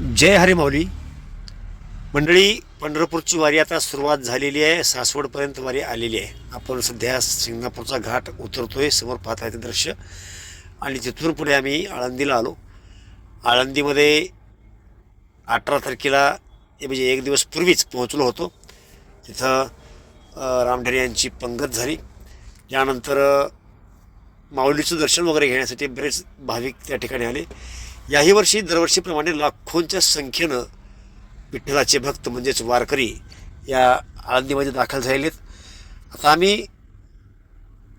जय हरी माऊली. मंडळी पंढरपूरची वारी आता सुरुवात झालेली आहे. सासवडपर्यंत वारी आलेली आहे. आपण सध्या सिंगापूरचा घाट उतरतोय समोर पाहत आहे ते दृश्य. आणि तिथून पुढे आम्ही आळंदीला आलो. आळंदीमध्ये अठरा तारखेला हे म्हणजे एक दिवस पूर्वीच पोहोचलो होतो. तिथं रामढेरे यांची पंगत झाली. त्यानंतर माऊलीचं दर्शन वगैरे घेण्यासाठी बरेच भाविक त्या ठिकाणी आले. याही वर्षी दरवर्षीप्रमाणे लाखोंच्या संख्येनं विठ्ठलाचे भक्त म्हणजेच वारकरी या आळंदीमध्ये दाखल झालेले आहेत आता आम्ही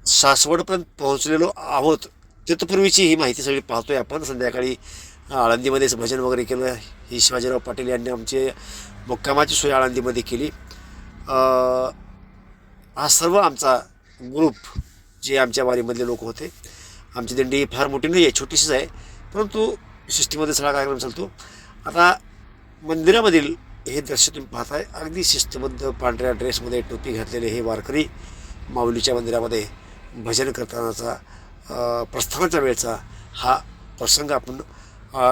सासवडपर्यंत पोहोचलेलो आहोत. तिथपूर्वीची ही माहिती सगळी पाहतोय आपण. संध्याकाळी आळंदीमध्येच भजन वगैरे केलं. ही शिवाजीराव पाटील यांनी आमचे मुक्कामाची सोय आळंदीमध्ये केली. हा सर्व आमचा ग्रुप जे आमच्या वारीमधले लोक होते. आमची दिंडी फार मोठी नाही आहे छोटीशीच आहे. परंतु शिस्तीमध्ये सगळा कार्यक्रम चालतो. आता मंदिरामधील हे दृश्य तुम्ही पाहताय. अगदी शिस्तबद्ध पांढऱ्या ड्रेसमध्ये टोपी घातलेले हे वारकरी माऊलीच्या मंदिरामध्ये भजन करतानाचा प्रस्थानाच्या वेळचा हा प्रसंग आपण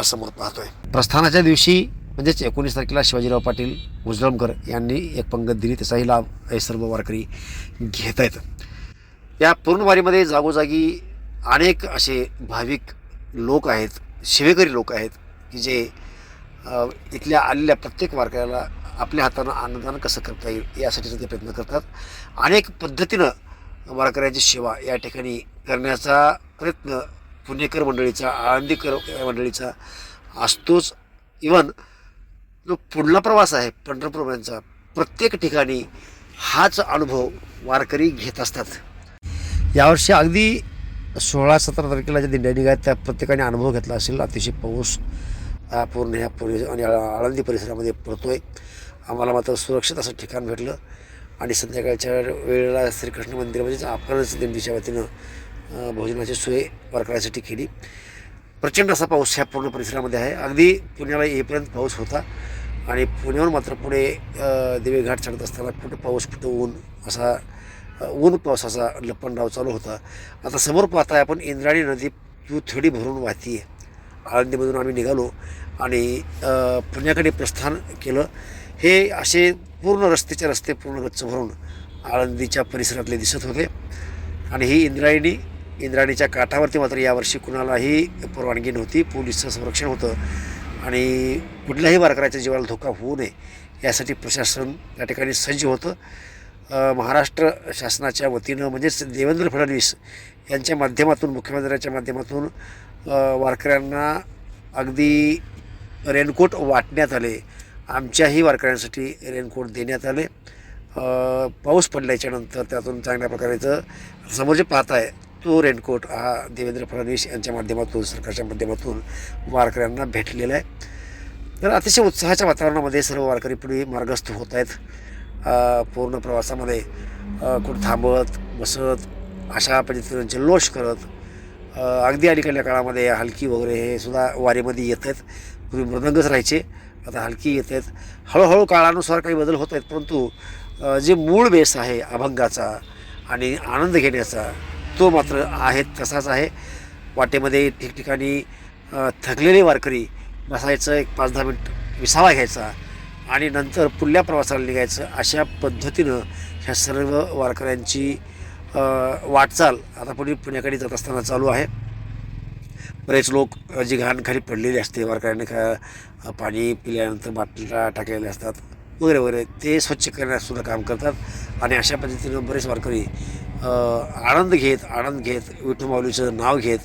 समोर पाहतोय. प्रस्थानाच्या दिवशी म्हणजेच एकोणीस तारखेला शिवाजीराव पाटील उजळमकर यांनी एक पंगत दिली. त्याचाही लाभ हे सर्व वारकरी घेत आहेत. या पूर्ण वारीमध्ये जागोजागी अनेक असे भाविक लोक आहेत. शिवेकरी लोक आहेत की जे इथल्या आलेल्या प्रत्येक वारकऱ्याला आपल्या हातानं अन्नदान कसं करता येईल यासाठी ते प्रयत्न करतात. अनेक पद्धतीनं वारकऱ्याची सेवा या ठिकाणी करण्याचा प्रयत्न पुणेकर मंडळीचा आळंदीकर मंडळीचा असतोच. इवन जो पुढला प्रवास आहे पंढरपूरपर्यंतचा प्रत्येक ठिकाणी हाच अनुभव वारकरी घेत असतात. यावर्षी अगदी सोळा सतरा तारखेला ज्या दिंड्या निघाल्या त्या प्रत्येकाने अनुभव घेतला असेल. अतिशय पाऊस हा पूर्ण ह्या परिसर आणि आळंदी परिसरामध्ये पडतो आहे आम्हाला मात्र सुरक्षित असं ठिकाण भेटलं. आणि संध्याकाळच्या वेळेला श्रीकृष्ण मंदिरामध्येच आपणच दिंडीच्या वतीनं भोजनाची सोय वारकऱ्यासाठी केली. प्रचंड असा पाऊस ह्या पूर्ण परिसरामध्ये आहे. अगदी पुण्याला येईपर्यंत पाऊस होता. आणि पुण्यावर मात्र पुढे देवीघाट चढत असताना कुठं पाऊस कुठं ऊन असा ऊन पावसाचा लपंडाव चालू होता. आता समोर पाहताय आपण इंद्राणी नदी तू थोडी भरून वाहती आहे. आळंदीमधून आम्ही निघालो आणि पुण्याकडे प्रस्थान केलं. हे असे पूर्ण रस्त्याचे रस्ते पूर्ण गच्च भरून आळंदीच्या परिसरातले दिसत होते. आणि ही इंद्रायणी इंद्रायणीच्या काठावरती मात्र यावर्षी कुणालाही परवानगी नव्हती. पोलिसचं संरक्षण होतं. आणि कुठल्याही वारकऱ्याच्या जीवाला धोका होऊ नये यासाठी प्रशासन त्या ठिकाणी सज्ज होतं. महाराष्ट्र शासनाच्या वतीनं म्हणजेच देवेंद्र फडणवीस यांच्या माध्यमातून मुख्यमंत्र्यांच्या माध्यमातून वारकऱ्यांना अगदी रेनकोट वाटण्यात आले. आमच्याही वारकऱ्यांसाठी रेनकोट देण्यात आले. पाऊस पडल्याच्या नंतर त्यातून चांगल्या प्रकारेचं समोर जे पाहत आहे तो रेनकोट हा देवेंद्र फडणवीस यांच्या माध्यमातून सरकारच्या माध्यमातून वारकऱ्यांना भेटलेला आहे. तर अतिशय उत्साहाच्या वातावरणामध्ये सर्व वारकरी पुढे मार्गस्थ होत आहेत. पूर्ण प्रवासामध्ये कुठं थांबत बसत अशा पद्धतीनं जल्लोष करत अगदी अलीकडल्या काळामध्ये हलकी वगैरे हे सुद्धा वारीमध्ये येत आहेत. पूर्वी मृदंगच राहायचे आता हलकी येत आहेत. हळूहळू काळानुसार काही बदल होत आहेत परंतु जे मूळ बेस आहे अभंगाचा आणि आनंद घेण्याचा तो मात्र आहे तसाच आहे. वाटेमध्ये ठिकठिकाणी थकलेले वारकरी बसायचं एक पाच दहा मिनिट विसावा घ्यायचा आणि नंतर पुढल्या प्रवासाला निघायचं अशा पद्धतीनं ह्या सर्व वारकऱ्यांची वाटचाल आता पुढे पुण्याकडे जात असताना चालू आहे. बरेच लोक जी घाणखाली पडलेली असते वारकऱ्यांनी का पाणी पिल्यानंतर बाटल्या टाकलेले असतात वगैरे वगैरे ते स्वच्छ करण्यासुद्धा काम करतात. आणि अशा पद्धतीनं बरेच वारकरी आनंद घेत आनंद घेत विठू माऊलीचं नाव घेत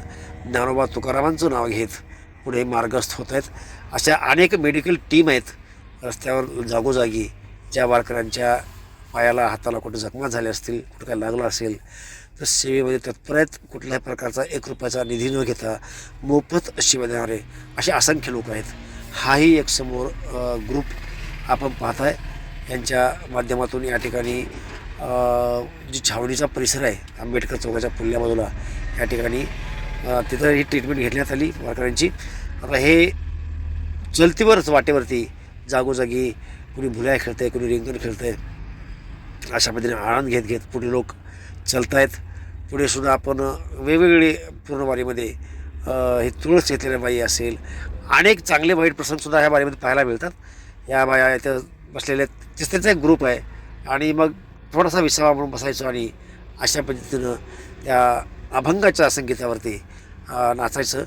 ज्ञानोबा तुकारामांचं नाव घेत पुढे मार्गस्थ होत आहेत. अशा अनेक मेडिकल टीम आहेत रस्त्यावर जागोजागी ज्या वारकऱ्यांच्या पायाला हाताला कुठे जखमा झाल्या असतील कुठं काय लागलं असेल तर सेवेमध्ये तत्पर आहेत कुठल्याही प्रकारचा एक रुपयाचा निधी न घेता मोफत सेवा देणारे असे असंख्य लोक आहेत. हाही एक समोर ग्रुप आपण पाहताय. यांच्या माध्यमातून या ठिकाणी जी छावणीचा परिसर आहे आंबेडकर चौकाच्या पुढल्या बाजूला या ठिकाणी तिथं ही ट्रीटमेंट घेण्यात आली वारकऱ्यांची आता हे चलतीवरच वाटेवरती जागोजागी कुणी भुल्या आहे कुणी रिंगण खेळतंय. अशा पद्धतीने आनंद घेत घेत पुढे लोक चालत आहेत पुढे सुद्धा आपण वेगवेगळे पूर्णवारीमध्ये हे तुळस घेतलेल्या बाई असेल अनेक चांगले वाईट प्रसंगसुद्धा ह्या बारीमध्ये पाहायला मिळतात. या बाया इथं बसलेल्या आहेत. त्यांचा एक ग्रुप आहे. आणि मग थोडासा विसावा म्हणून बसायचो आणि अशा पद्धतीनं त्या अभंगाच्या संगीतावरती नाचायचं.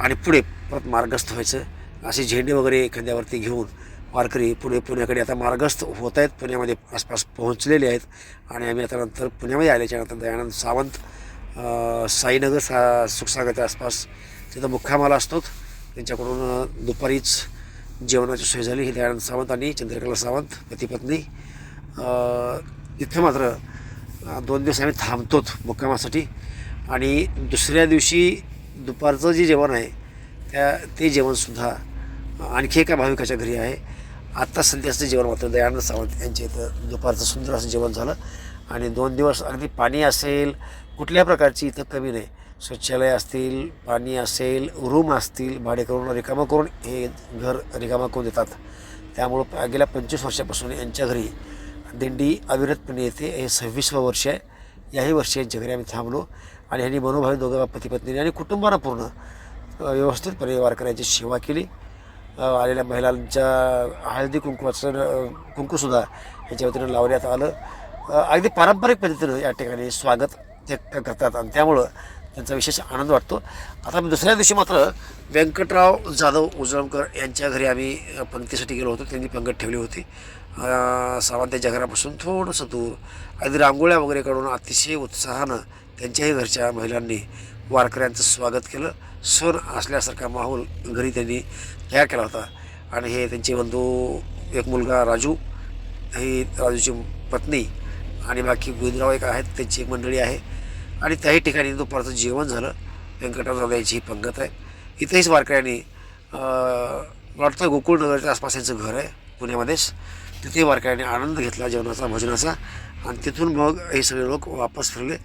आणि पुढे परत मार्गस्थ व्हायचं. असे झेंडे वगैरे एखाद्यावरती घेऊन वारकरी पुणे पुण्याकडे आता मार्गस्थ होत आहेत. पुण्यामध्ये आसपास पोहोचलेले आहेत. आणि आम्ही आता नंतर पुण्यामध्ये आल्याच्यानंतर दयानंद सावंत साईनगर सा सुखसागरच्या आसपास तिथं मुक्कामाला असतो. त्यांच्याकडून दुपारीच जेवणाची सोय झाली. ही दयानंद सावंत आणि चंद्रकला सावंत पतीपत्नी इथं तिथं मात्र दोन दिवस आम्ही थांबतोत मुक्कामासाठी. आणि दुसऱ्या दिवशी दुपारचं जे जेवण आहे त्या ते जेवणसुद्धा आणखी एका भाविकाच्या घरी आहे. आत्ता संध्याचं जेवण मात्र दयानंद सावंत यांच्या इथं दुपारचं सुंदर असं जेवण झालं. आणि दोन दिवस अगदी पाणी असेल कुठल्या प्रकारची इथं कमी नाही. शौचालय असतील पाणी असेल रूम असतील भाडे करून रिकामं करून हे घर रिकामा करून देतात. त्यामुळं गेल्या पंचवीस वर्षापासून यांच्या घरी दिंडी अविरतपणे येते. हे सव्वीसवं वर्ष आहे. याही वर्षी यांच्या घरी आम्ही थांबलो आणि ह्यांनी मनोभावी दोघं पती पत्नीने आणि कुटुंबानं पूर्ण व्यवस्थितपणे वारकऱ्यांची सेवा केली. आलेल्या महिलांच्या हळदी कुंकवाचं कुंकूसुद्धा याच्या वतीनं लावण्यात आलं. अगदी पारंपरिक पद्धतीनं या ठिकाणी स्वागत ते करतात आणि त्यामुळं त्यांचा विशेष आनंद वाटतो. आता दुसऱ्या दिवशी मात्र व्यंकटराव जाधव उजळमकर यांच्या घरी आम्ही पंक्तीसाठी गेलो होतो. त्यांनी पंगत ठेवली होती. सावंत सावंतांच्या घरापासून थोडंसं दूर. अगदी रांगोळ्या वगैरे काढून अतिशय उत्साहानं त्यांच्याही घरच्या महिलांनी वारकऱ्यांचं स्वागत केलं. सण असल्यासारखा माहोल घरी त्यांनी तयार केला होता. आणि हे त्यांचे बंधू एक मुलगा राजू ही राजूची पत्नी आणि बाकी गोविंदराव एक आहेत त्यांची एक मंडळी आहे. आणि त्याही ठिकाणी दुपारचं जेवण झालं. व्यंकटराव यांची ही पंगत आहे. इथेच वारकऱ्यांनी अं, वाटतं गोकुळनगरच्या आसपास यांचं घर आहे पुण्यामध्येच. तिथे वारकऱ्यांनी आनंद घेतला जेवणाचा भोजनाचा. आणि तिथून मग हे सगळे लोक वापस फिरले.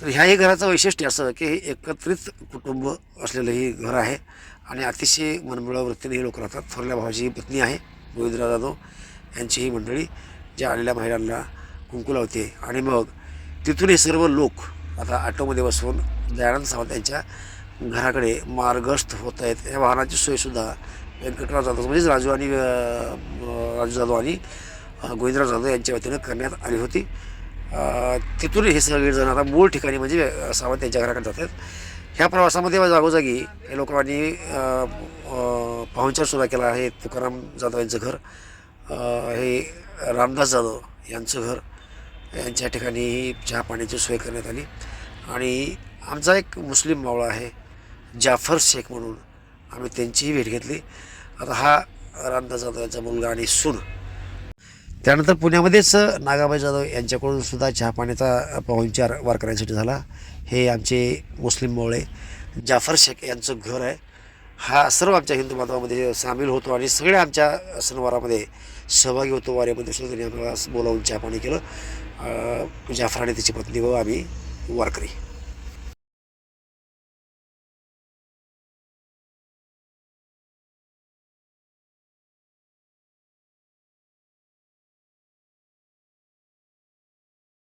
तर ह्याही घराचं वैशिष्ट्य असं की हे एकत्रित कुटुंब असलेलं ही घर आहे आणि अतिशय मनमिळाव वृत्तीने हे लोक राहतात. थोरल्या भावाची ही पत्नी आहे गोविंदराव जाधव. यांची ही मंडळी ज्या आलेल्या महिलांना कुंकू लावते आणि मग तिथून हे सर्व लोक आता ऑटोमध्ये बसवून दयानंद सावंत यांच्या घराकडे मार्गस्थ होत आहेत. या वाहनाची सोयसुद्धा व्यंकटराव जाधव म्हणजेच राजू आणि राजू जाधव आणि गोविंदराव जाधव यांच्या वतीनं करण्यात आली होती. तिथून हे सगळेजण आता मूळ ठिकाणी म्हणजे सावंत यांच्या घराकडे जातात ह्या प्रवासामध्ये जागोजागी हे लोकांनी पाहुणचार सुद्धा पाहुणचारसुद्धा केला आहे. तुकाराम जाधव यांचं घर हे रामदास जाधव यांचं घर यांच्या ठिकाणी चहा पाण्याची सोय करण्यात आली. आणि आमचा एक मुस्लिम मावळा आहे जाफर शेख म्हणून आम्ही त्यांचीही भेट घेतली. आता हा रामदास जाधव यांचा मुलगा आणि सून त्यानंतर पुण्यामध्येच नागाबाई जाधव यांच्याकडून सुद्धा चहा पाण्याचा पाहुणचार वारकऱ्यांसाठी झाला. हे आमचे मुस्लिम मोळे. जाफर शेख यांचं घर आहे. हा सर्व आमच्या हिंदू बांधवामध्ये सामील होतो आणि सगळ्या आमच्या सणवारामध्ये सहभागी होतो. वाऱ्यामध्ये सुद्धा त्यांनी आम्हाला बोलावून चहा पाणी केलं. जाफर आणि त्याची पत्नी व आम्ही वारकरी.